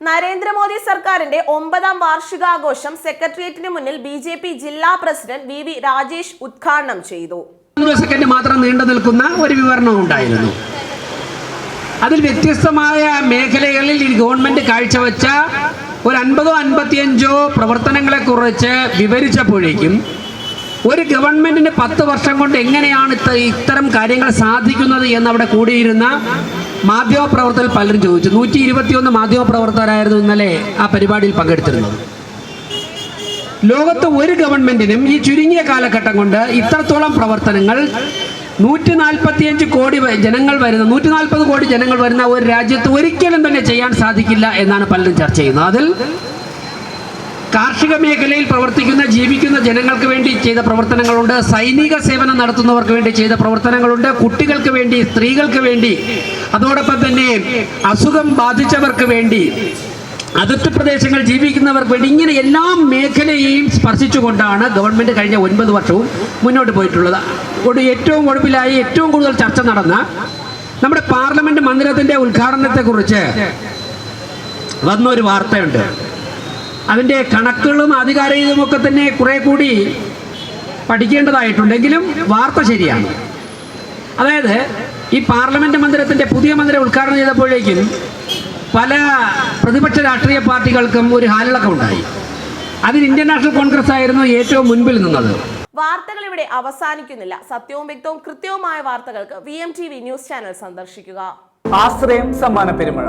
നരേന്ദ്രമോദി സർക്കാരിന്റെ ഒമ്പതാം വാർഷികാഘോഷം സെക്രട്ടേറിയറ്റിന് മുന്നിൽ ബി ജെ പി ജില്ലാ പ്രസിഡന്റ് വി വി രാജേഷ് ഉദ്ഘാടനം ചെയ്തു. സെക്കൻഡ് മാത്രം നീണ്ടു നിൽക്കുന്ന ഒരു വിവരണം ഉണ്ടായിരുന്നു. അതിൽ വ്യത്യസ്തമായ മേഖലകളിൽ ഈ ഗവൺമെന്റ് കാഴ്ചവെച്ച ഒരു അൻപതോ അൻപത്തിയഞ്ചോ പ്രവർത്തനങ്ങളെ കുറിച്ച് വിവരിച്ചപ്പോഴേക്കും ഒരു ഗവൺമെന്റിന് പത്ത് വർഷം കൊണ്ട് എങ്ങനെയാണ് ഇത്ത- ഇത്തരം കാര്യങ്ങൾ സാധിക്കുന്നത് എന്ന് അവിടെ കൂടിയിരുന്ന മാധ്യമപ്രവർത്തകർ പലരും ചോദിച്ചു. നൂറ്റി ഇരുപത്തിയൊന്ന് മാധ്യമപ്രവർത്തകരായിരുന്നു ഇന്നലെ ആ പരിപാടിയിൽ പങ്കെടുത്തിരുന്നത്. ലോകത്ത് ഒരു ഗവൺമെന്റിനും ഈ ചുരുങ്ങിയ കാലഘട്ടം കൊണ്ട് ഇത്രത്തോളം പ്രവർത്തനങ്ങൾ നൂറ്റി നാൽപ്പത്തിയഞ്ച് കോടി ജനങ്ങൾ വരുന്ന നൂറ്റി നാൽപ്പത് കോടി ജനങ്ങൾ വരുന്ന ഒരു രാജ്യത്ത് ഒരിക്കലും തന്നെ ചെയ്യാൻ സാധിക്കില്ല എന്നാണ് പലരും ചർച്ച ചെയ്യുന്നത്. അതിൽ കാർഷിക മേഖലയിൽ പ്രവർത്തിക്കുന്ന ജീവിക്കുന്ന ജനങ്ങൾക്ക് വേണ്ടി ചെയ്ത പ്രവർത്തനങ്ങളുണ്ട്. സൈനിക സേവനം നടത്തുന്നവർക്ക് വേണ്ടി ചെയ്ത പ്രവർത്തനങ്ങളുണ്ട്. കുട്ടികൾക്ക് വേണ്ടി സ്ത്രീകൾക്ക് വേണ്ടി. അതോടൊപ്പം തന്നെ അസുഖം ബാധിച്ചവർക്ക് വേണ്ടി അതിർത്തി പ്രദേശങ്ങൾ ജീവിക്കുന്നവർക്ക് വേണ്ടി ഇങ്ങനെ എല്ലാ മേഖലയെയും സ്പർശിച്ചുകൊണ്ടാണ് ഗവൺമെന്റ് കഴിഞ്ഞ ഒൻപത് വർഷവും മുന്നോട്ട് പോയിട്ടുള്ളത്. ഒരു ഏറ്റവും ഒടുവിലായി ഏറ്റവും കൂടുതൽ ചർച്ച നടന്ന നമ്മുടെ പാർലമെന്റ് മന്ദിരത്തിന്റെ ഉദ്ഘാടനത്തെക്കുറിച്ച് വന്നൊരു വാർത്തയുണ്ട്. അതിന്റെ കണക്കുകളും ആധികാരികതുമൊക്കെ തന്നെ കുറെ കൂടി പഠിക്കേണ്ടതായിട്ടുണ്ടെങ്കിലും വാർത്ത ശരിയാണ്. അതായത് ഈ പാർലമെന്റ് മന്ദിരത്തിന്റെ പുതിയ മന്ദിരം ഉദ്ഘാടനം ചെയ്തപ്പോഴേക്കും പല പ്രതിപക്ഷ രാഷ്ട്രീയ പാർട്ടികൾക്കും ഒരു ഹാലിളക്കം ഉണ്ടായി. അതിൽ ഇന്ത്യൻ നാഷണൽ കോൺഗ്രസ് ആയിരുന്നു ഏറ്റവും മുൻപിൽ നിന്നത്. വാർത്തകൾ ഇവിടെ അവസാനിക്കുന്നില്ല. സത്യവും വ്യക്തവും കൃത്യവുമായ വാർത്തകൾക്ക് V M T V news channel സന്ദർശിക്കുക. ആശ്രയം സമ്മാന പെരുമഴ.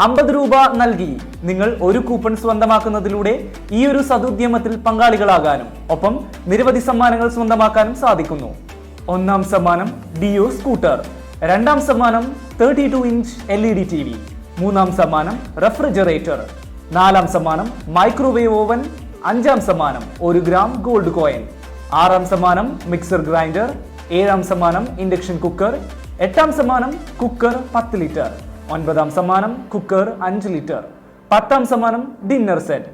അമ്പത് രൂപ നൽകി നിങ്ങൾ ഒരു കൂപ്പൺ സ്വന്തമാക്കുന്നതിലൂടെ ഈ ഒരു സതുദ്യമത്തിൽ പങ്കാളികളാകാനും ഒപ്പം നിരവധി സമ്മാനങ്ങൾ സ്വന്തമാക്കാനും സാധിക്കുന്നു. ഒന്നാം സമ്മാനം ഡിയോ സ്കൂട്ടർ രണ്ടാം സമ്മാനം thirty two inch L E D T V മൂന്നാം സമ്മാനം റെഫ്രിജറേറ്റർ നാലാം സമ്മാനം മൈക്രോവേവ് ഓവൻ അഞ്ചാം സമ്മാനം ഒരു ഗ്രാം ഗോൾഡ് കോയിൻ ആറാം സമ്മാനം മിക്സർ ഗ്രൈൻഡർ ഏഴാം സമ്മാനം ഇൻഡക്ഷൻ കുക്കർ എട്ടാം സമ്മാനം കുക്കർ പത്ത് ലിറ്റർ. ഒൻപതാം സമ്മാനം കുക്കർ അഞ്ച് ലിറ്റർ. പത്താം സമ്മാനം ഡിന്നർ സെറ്റ്.